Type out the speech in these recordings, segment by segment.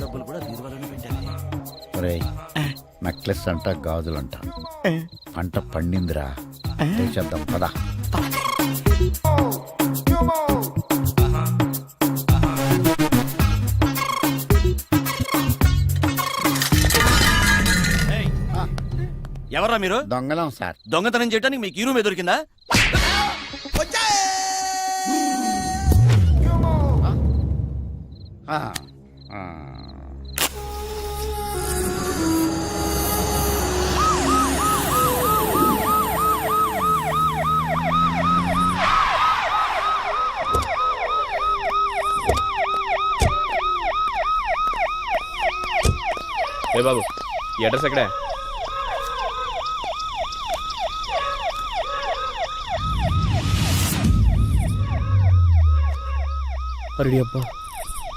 డబ్బులు కూడా బీరువాలోనే పెట్టాను. నెక్లెస్ అంట గాజులంట పంట పండిందిరా. చేద్దాం పదా. ఎవరా మీరు? దొంగలం సార్. దొంగతనం చేయడానికి మీకు ఈ రూమ్ దొరికిందా? ఆ, బాబు ఈ అడ్రస్ ఎక్కడే? అరెడి అబ్బా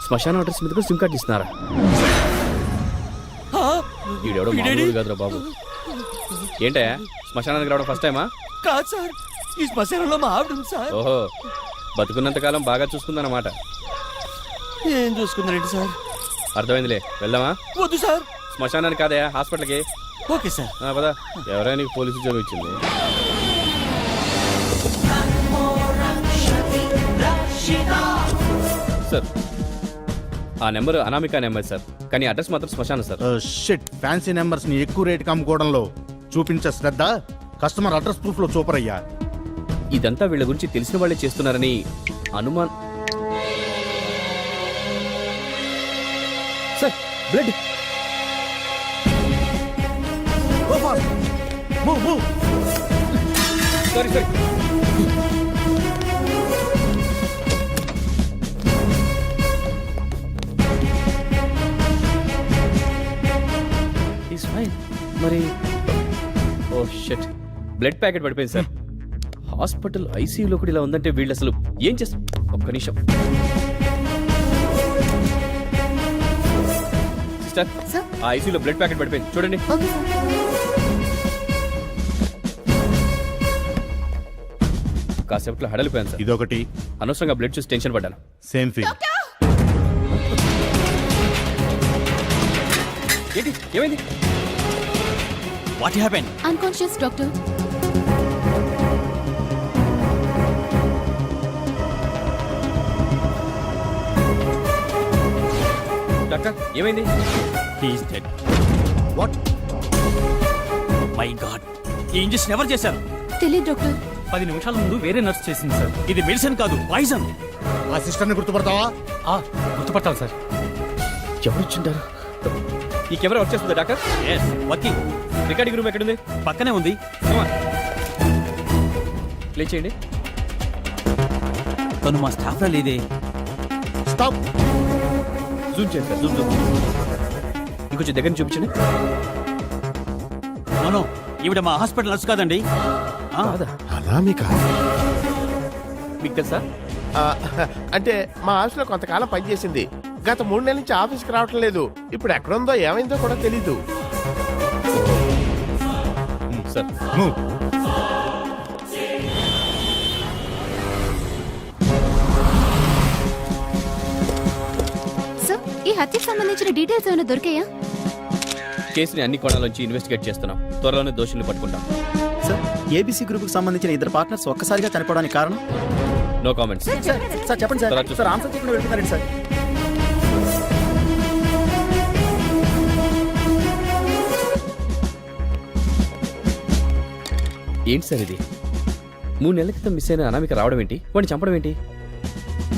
శ్మశాన అడ్రస్ మీద కూడా సిమ్ కార్డ్ ఇస్తున్నారా? ఈడెవడో మామూలు కాదురా బాబు. ఏంటయ్యా శ్మశానానికి రావడం ఫస్ట్ టైమా కాదు సార్ ఈ శ్మశానంలో మా ఆవిడ సార్. ఓహో బతుకున్నంత కాలం బాగా చూసుకుందన్నమాట ఏం చూసుకుందండి సార్? అర్థమైందిలే వెళ్దామా? వద్దు సార్. శ్మశానానికి కాదయా హాస్పిటల్కి? Okay sir. పద. ఎవరైనా నీకు పోలీసు ఉద్యోగం ఇచ్చింది? సార్ ఆ నెంబర్ అనామిక నెంబర్ సార్. కానీ అడ్రస్ మాత్రం శ్మశానం సార్. షిట్ ఫ్యాన్సీ నెంబర్స్ని ఎక్కువ రేటుకి అమ్ముకోవడంలో చూపించే శ్రద్ధ కస్టమర్ అడ్రస్ ప్రూఫ్లో సూపర్ అయ్యా ఇదంతా వీళ్ళ గురించి తెలిసిన వాళ్ళే చేస్తున్నారని అనుమాన్ sir blood sorry sorry is fine మరి ఓ షట్ బ్లడ్ ప్యాకెట్ పడిపోయింది సార్ హాస్పిటల్ ఐసీయూలో కూడా ఇలా ఉందంటే వీళ్ళు అసలు ఏం చేస్తారు ఒక్క నిమిషం. సిస్టర్ ఐసీయూలో బ్లడ్ ప్యాకెట్ పడిపోయింది. చూడండి. ఓకే సార్ కాసేపట్లో హడలిపోయాను సార్. ఇదొకటి. అనవసరంగా బ్లడ్ చూసి టెన్షన్ పడ్డాను. Same feel. ఏంటి? ఏమైంది? What happen unconscious doctor. Doctor ఏమైంది? He's dead what my God ఈ ఇంజెక్షన్ ఎవరు చేశారు. తెలియదు డాక్టర్. పది నిమిషాల ముందు వేరే నర్స్ చేసింది సార్. ఇది మెడిసిన్ కాదు పాయిజన్. ఆ సిస్టర్ని గుర్తుపడతావా గుర్తుపట్టాలి సార్. ఎవరు వచ్చింటారు ఈ కెమెరా వచ్చేస్తుంది doctor? Yes working recording room ఎక్కడుంది? పక్కనే ఉంది. ప్లే చేయండి. తను మా స్టాఫ్లో లేదే. స్టాప్ జూమ్ చేయండి సార్ జూమ్ జూమ్ ఇంకొంచెం దగ్గర చూపించండి. నో ఈవిడ మా హాస్పిటల్ నర్స్ కాదండి. ఆ, కాదా? అనామిక మీకు తెలుసా? అంటే మా ఆఫీస్లో కొంతకాలం పనిచేసింది గత మూడు నెలల నుంచి ఆఫీస్కి రావటం లేదు. ఇప్పుడు ఎక్కడుందో ఏమైందో కూడా తెలీదు. సార్ ఈ హత్యకు సంబంధించిన డీటెయిల్స్ ఏమైనా దొరికాయా? కేసుని అన్ని కోణాల ఇన్వెస్టిగేట్ చేస్తున్నాం. త్వరలోనే దోషుల్ని పట్టుకుంటాం. సార్ ఏబీసీ గ్రూప్కి సంబంధించిన ఇద్దరు పార్ట్నర్స్ ఒక్కసారిగా చనిపోవడానికి కారణం? నో కామెంట్స్ సార్ చెప్పండి సార్. చెప్పండి సార్ తర్వాత చూస్తాం. సార్ ఆన్సర్ చెప్పకుండా వెళ్తున్నారండి సార్. ఏంటి సార్ ఇది? మూడు నెలల క్రితం మిస్ అయిన అనామిక రావడం ఏంటి? వాడిని చంపడం ఏంటి?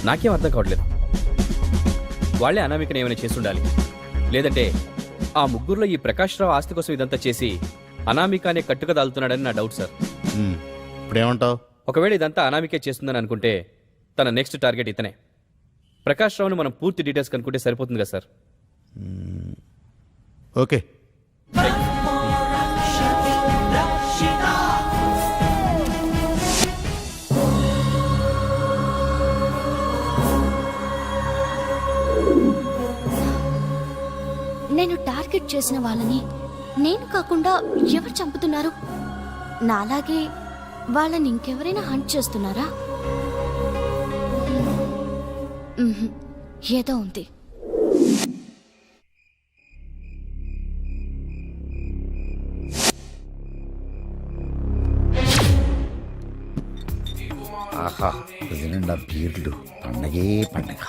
నాకేం అర్థం కావట్లేదు. వాళ్ళే అనామికని ఏమైనా చేసి ఉండాలి. లేదంటే ఆ ముగ్గురులో ఈ ప్రకాష్ రావు ఆస్తి కోసం ఇదంతా చేసి అనామిక అనే కట్టుక దాల్తున్నాడని నా డౌట్ సార్. ఇప్పుడు ఏమంటావు ఒకవేళ ఇదంతా అనామికే చేస్తుందని అనుకుంటే తన నెక్స్ట్ టార్గెట్ ఇతనే. ప్రకాష్ రావుని మనం పూర్తి డీటెయిల్స్ కనుక్కుంటే సరిపోతుంది కదా సార్? ఓకే. నేను టార్గెట్ చేసిన వాళ్ళని నేను కాకుండా ఎవరు చంపుతున్నారు? నాలాగే వాళ్ళని ఇంకెవరైనా హంట్ చేస్తున్నారా? ఏదో ఉంది. ఆహా వినండి ఆ బీర్లు పండగే పండగ.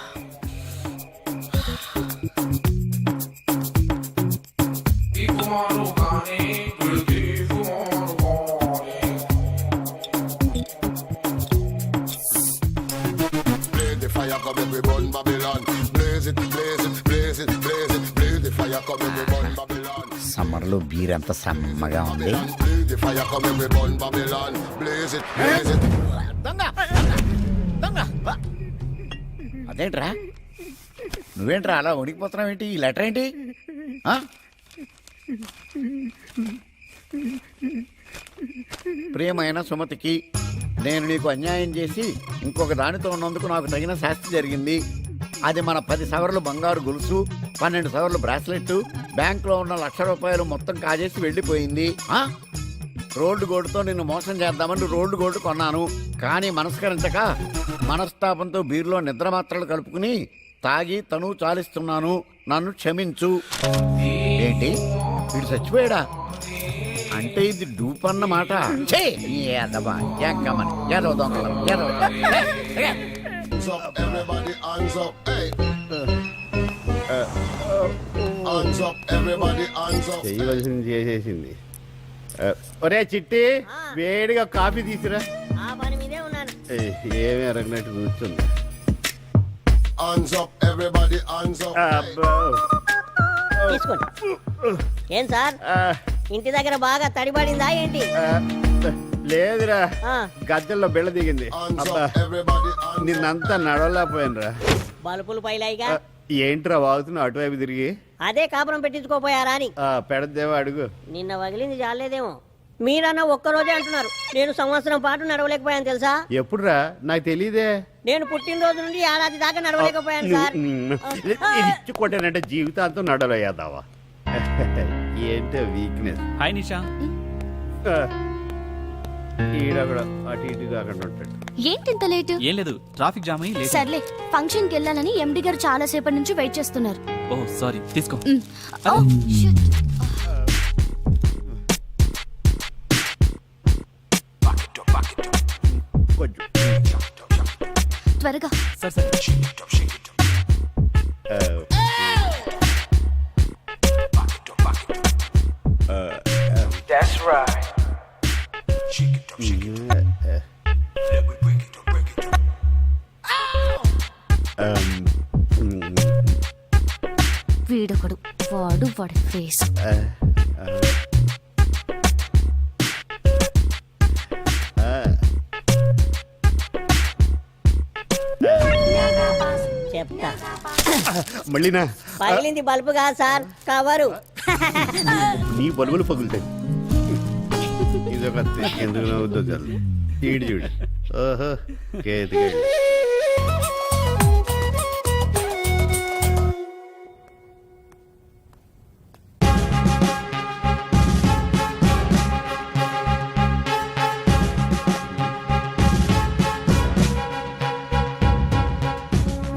Fire, come every burn Babylon. Blaze it, blaze it, blaze it, blaze it. Blaze the fire, come every burn Babylon. సమ్మర్లో బీర్ ఎంత సమ్మగా ఉంది Blaze the fire, come every burn Babylon. Blaze it, blaze it. దొంగ దొంగ అదేంట్రా నువ్వేంట్రా అలా వణికిపోతున్నావు ఏంటి ఈ లెటర్ ఏంటి ఆ? ప్రియమైన సుమతికి నేను నీకు అన్యాయం చేసి ఇంకొక దానితో ఉన్నందుకు నాకు తగిన శాస్తి జరిగింది. అది మన పది సవర్లు బంగారు గొలుసు పన్నెండు సవర్లు బ్రాస్లెట్ బ్యాంకులో ఉన్న లక్ష రూపాయలు మొత్తం కాజేసి వెళ్ళిపోయింది. ఆ? రోడ్డు గోడుతో నిన్ను మోసం చేద్దామని రోడ్డు గోల్డ్ కొన్నాను. కానీ మనస్కరించక మనస్తాపంతో బీరులో నిద్ర మాత్రలు కలుపుకుని తాగి తను చాలిస్తున్నాను. నన్ను క్షమించు. ఏంటి? వీడు చచ్చిపోయాడా? అంటే ఇది డూప్ అన్నమాట. చేయవలసింది చేసేసింది. ఒరే చిట్టి వేడిగా కాఫీ తీసురా. ఆ పని మీదే ఉన్నాను. ఏయ్, ఏమీ అరగనట్టు కూర్చుంది Hands up, everybody, hands up. Hey. అబ్బో. తీసుకోండి. ఏం సార్? ఇంటి దగ్గర బాగా తడిపడిందా ఏంటి? లేదురా. ఆ, గద్దెల్లో బెళ్ళ దిగింది. నిన్నంతా నడవలేకపోయానురా. బలుపులు పైలాయిగా? ఏంట్రా వాగుతున్నావు అటువైపు తిరిగి? అదే కాపురం పెట్టించుకోపోయారా అని ఆ, పెడదేవా అడుగు. నిన్న వగిలింది చాలేదేమో మీరన్నా ఒక్కరోజే అంటున్నారు. నేను సంవత్సరం పాటు నడవలేకపోయాను తెలుసా? ఎప్పుడురా? నాకు తెలియదే నేను పుట్టినరోజు నుండి ఏడాది దాకా నడవలేకపోయాను సార్. ఇది ఇచ్చి కొట్టానంటే జీవితాంతం నడవలేదావా? ఏంటో వీక్నెస్ హాయ్ నిషా ఈడ కూడా అటు ఇటు కాకుండా ఉంటాడు ఏంటి ఇంత లేట్ ఏం లేదు ట్రాఫిక్ జామ్ అయ్యి లేట్ సర్లే ఫంక్షన్కి వెళ్ళాలని ఎండి గారు చాలా సేపటి నుంచి వెయిట్ చేస్తున్నారు. ఓ సారీ తీసుకో. మ్. ఓ, shit. కొంచెం. త్వరగా. సరే సరే. ఆ, um, వీడొకడు వాడు వాడి ఫేస్ చెప్తా. మళ్ళీనా? పగిలింది బల్బు కాదు సార్. కవరు. నీ బలుగులు పగులుతాయి. ఇదొక ఎందుకు నవ్వుద్దో చాలు ఈడు చూడు. ఓహో కేతికేడు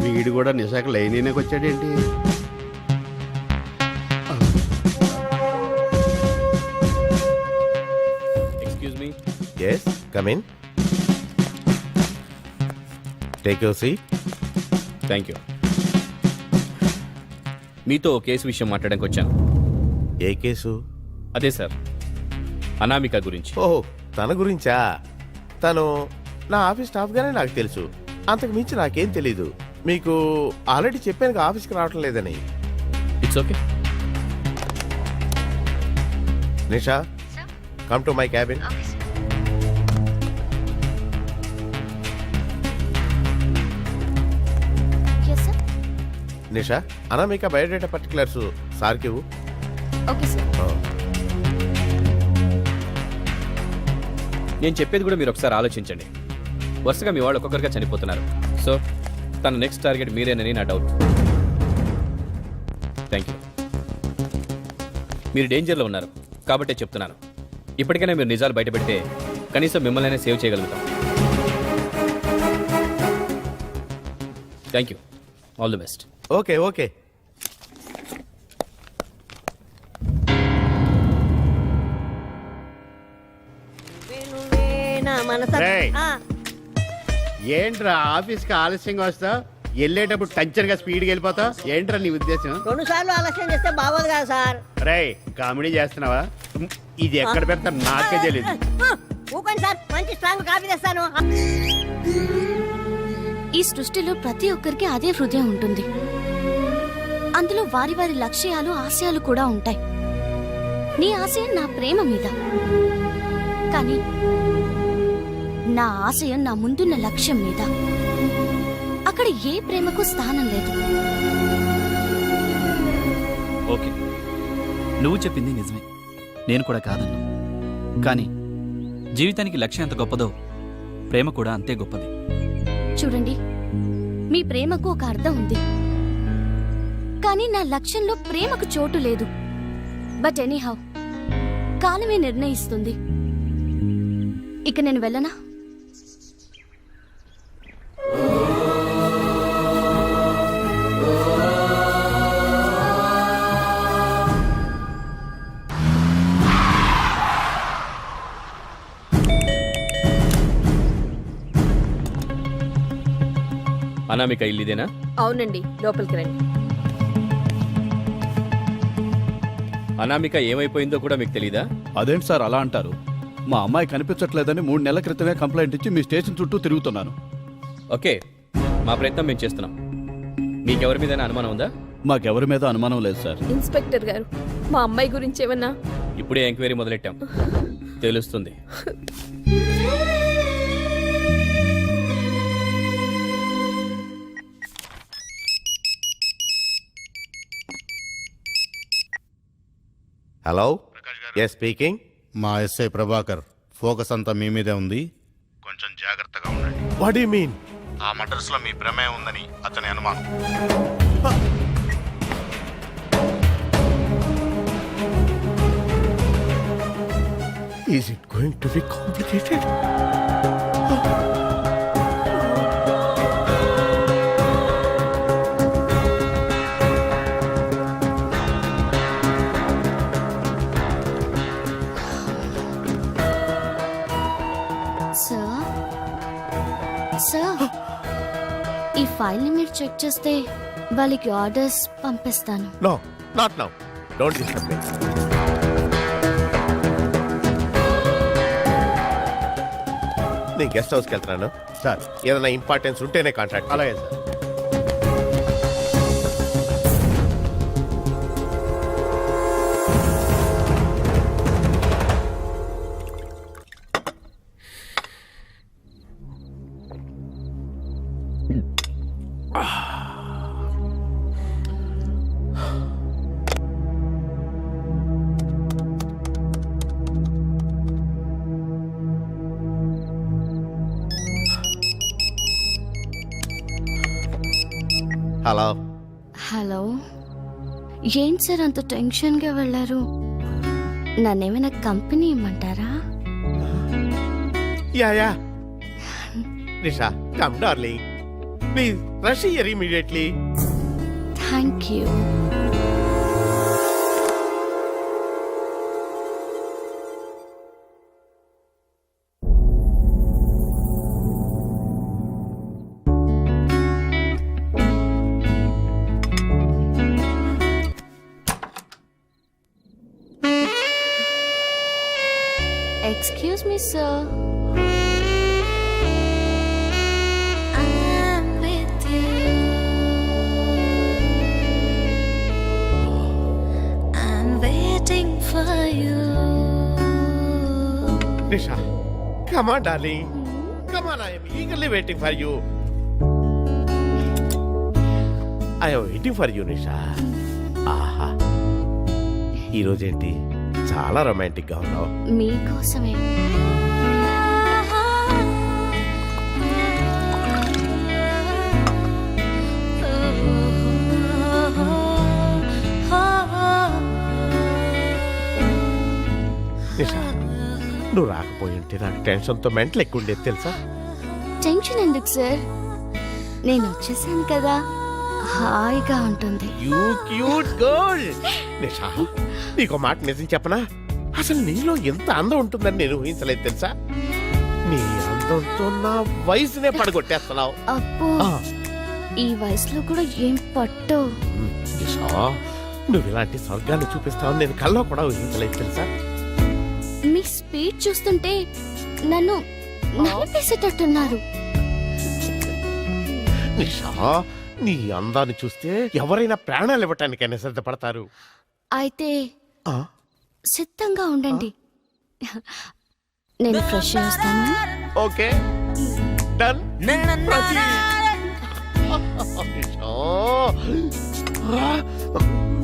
వీడు కూడా నిశాఖ line వచ్చాడేంటి? Come in take you see thank you మీతో ఓ కేసు విషయం మాట్లాడడానికి వచ్చాను. ఏ కేసు? అదే సార్. అనామిక గురించి. ఓహో తన గురించా? తను నా ఆఫీస్ స్టాఫ్ గానే నాకు తెలుసు. అంతకు మించి నాకేం తెలీదు. మీకు ఆల్రెడీ చెప్పాను ఆఫీస్కి రావటం లేదని. It's okay Nisha come to my cabin Nisha Anamika biodata particulars సార్కి ఇవ్వు. Okay sir. నేను చెప్పేది కూడా మీరు ఒకసారి ఆలోచించండి. వరుసగా మీ వాళ్ళు ఒక్కొక్కరిగా చనిపోతున్నారు. సో తన నెక్స్ట్ టార్గెట్ మీరేనని నా డౌట్ థ్యాంక్ యూ మీరు డేంజర్లో ఉన్నారు. కాబట్టే చెప్తున్నాను. ఇప్పటికైనా మీరు నిజాలు బయటపెడితే కనీసం మిమ్మల్ని సేవ్ చేయగలుగుతాం. Thank you all the best okay okay. రేయ్. ఆ, ఏంట్రా ఆఫీస్కి ఆలస్యంగా వస్తా వెళ్ళేటప్పుడు టంచర్గా స్పీడ్కి వెళ్ళిపోతా ఏంట్రా నీ ఉద్దేశం? రెండు సార్లు ఆలస్యం చేస్తే బాగోదు కదా సార్. రేయ్ కామెడీ చేస్తున్నావా? ఉమ్, ఇది ఎక్కడ పెడతా నాకే తెలియదు ఊకండి సార్ మంచి స్ట్రాంగ్ కాఫీ తెస్తాను. ఈ సృష్టిలో ప్రతి ఒక్కరికి అదే హృదయం ఉంటుంది. అందులో వారి వారి లక్ష్యాలు ఆశయాలు కూడా ఉంటాయి. నీ ఆశయం నా ప్రేమ మీద. కానీ నా ఆశయం నా ముందున్న లక్ష్యం మీద. అక్కడ ఏ ప్రేమకు స్థానం లేదు. ఓకే. నువ్వు చెప్పింది నిజమే. నేను కూడా కాదన్నా. కానీ జీవితానికి లక్ష్యం ఎంత గొప్పదో ప్రేమ కూడా అంతే గొప్పది. చూడండి మీ ప్రేమకు ఒక అర్థం ఉంది. కానీ నా లక్ష్యంలో ప్రేమకు చోటు లేదు. బట్ ఎనీహౌ కాలమే నిర్ణయిస్తుంది. ఇక నేను వెళ్ళనా? అనామిక ఇల్లు ఇదేనా? అవునండి లోపలికి రండి. అనామిక ఏమైపోయిందో కూడా మీకు తెలీదా? అదేంటి సార్ అలా అంటారు? మా అమ్మాయి కనిపించట్లేదని మూడు నెలల క్రితమే కంప్లైంట్ ఇచ్చి మీ స్టేషన్ చుట్టూ తిరుగుతున్నాను. ఓకే మా ప్రయత్నం మేము చేస్తున్నాం. మీకెవరి మీదైనా అనుమానం ఉందా? మాకెవరి మీద అనుమానం లేదు సార్. ఇన్స్పెక్టర్ గారు మా అమ్మాయి గురించి ఏమన్నా? ఇప్పుడే ఎంక్వైరీ మొదలెట్టాం. తెలుస్తుంది. హలో ఎస్ స్పీకింగ్ మా ఎస్ఐ ప్రభాకర్ ఫోకస్ అంతా మీ మీదే ఉంది. కొంచెం జాగ్రత్తగా ఉండండి. వాట్ యు మీన్ ఆ మర్డర్స్లో మీ ప్రమేయం ఉందని అతని అనుమానం. Is it going to be complicated sir. ఈ ఫైల్ని మీరు చెక్ చేస్తే వాళ్ళకి ఆర్డర్స్ పంపిస్తాను. No not now. Don't disturb me. నేను గెస్ట్ హౌస్కి వెళ్తున్నాను. సార్. ఏదైనా ఇంపార్టెన్స్ ఉంటేనే కాంటాక్ట్ అలాగే సార్. హలో. హలో. ఏంటి సార్ అంత టెన్షన్గా వెళ్ళారు? నన్నేమైనా కంపెనీ ఇమ్మంటారా? Yeah yeah. Nisha come darling please rush here immediately thank you excuse me sir Nisha come on darling come on I am eagerly waiting for you I am waiting for you Nisha ఆహా ఈరోజేంటి చాలా రొమాంటిక్గా ఉన్నావు. మీకోసమే. నిషా నువ్వు రాకపోయి ఉంటే నాకు టెన్షన్తో mental ఎక్కువ ఉండేది తెలుసా? టెన్షన్ ఎందుకు సార్? నేను వచ్చేసాను కదా. హాయిగా ఉంటుంది. యూ క్యూట్ గర్ల్ నిషా నీకు మాట నిజం చెప్పనా? అసలు నీలో ఎంత అందం ఉంటుందని నేను ఊహించలేదు తెలుసా? నీ అందం పదంతో నా వయసునే పడగొట్టేస్తున్నావు. ఈ వయసులో కూడా ఏం పట్టో? నువ్వు ఇలాంటి స్వర్గాన్ని చూపిస్తావు నేను కల్లో కూడా ఊహించలేదు తెలుసా? మీ స్పీడ్ చూస్తుంటే నన్ను నలిపేసేటట్టున్నారు నిషా నీ అందాన్ని చూస్తే ఎవరైనా ప్రాణాలు ఇవ్వటానికైనా సిద్ధపడతారు. అయితే? సిద్ధంగా ఉండండి. నేను ఫ్రెష్ చేస్తాను. ఓకే. డన్. నిషా.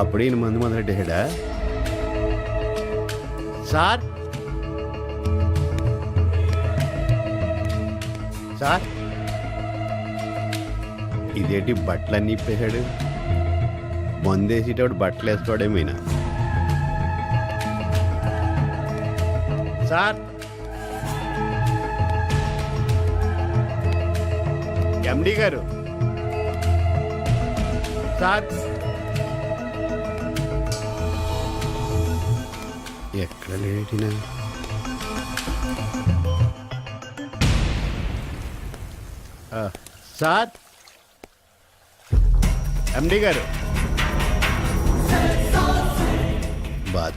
అప్పుడే ఈయన మందు మొదలెట్టేడా సార్? సార్? ఇదేంటి బట్టలన్నీ ఇప్పేశాడు? మందేసేటప్పుడు బట్టలు వేసుకోవడమేనా సార్? ఎండి గారు? సార్? ఎక్కడ లేడినా సార్. ఎండి గారు.